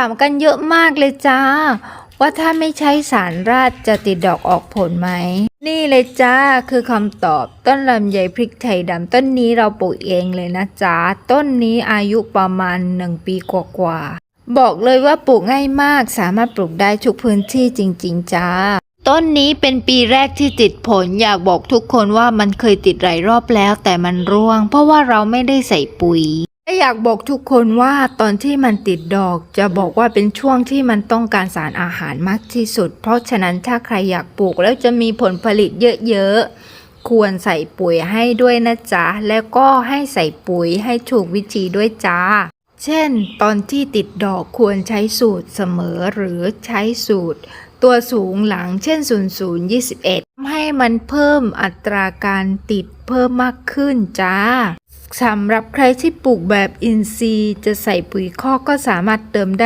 ถามกันเยอะมากเลยจ้า ว่าถ้าไม่ใช้สารราดจะติดดอกออกผลไหม นี่เลยจ้าคือคำตอบต้นลำไยพริกไทยดำต้นนี้เราปลูกเองเลยนะจ๊ะต้นนี้อายุประมาณหนึ่งปีกว่าๆบอกเลยว่าปลูกง่ายมากสามารถปลูกได้ทุกพื้นที่จริง ๆ จ้า ต้นนี้เป็นปีแรกที่ติดผลอยากบอกทุกคนว่ามันเคยติดหลายรอบแล้วแต่มันร่วง เพราะว่าเราไม่ได้ใส่ปุ๋ย และอยากบอกทุกคนว่าตอนที่มันติดดอกจะบอกว่าเป็นช่วงที่มันต้องการสารอาหารมากที่สุด เพราะฉะนั้นถ้าใครอยากปลูกแล้วจะมีผลผลิตเยอะๆ ควรใส่ปุ๋ยให้ด้วยนะจ๊ะ แล้วก็ให้ใส่ปุ๋ยให้ถูกวิธีด้วยจ้า เช่น ตอนที่ติดดอกควรใช้สูตรเสมอหรือใช้สูตร ตัวสูงหลังเช่น 0 0 21ทำให้มันเพิ่มอัตราการติดเพิ่มมากขึ้นจ้า สำหรับใครที่ปลูกแบบอินทรีย์ จะใส่ปุ๋ยคอกก็สามารถเติมได้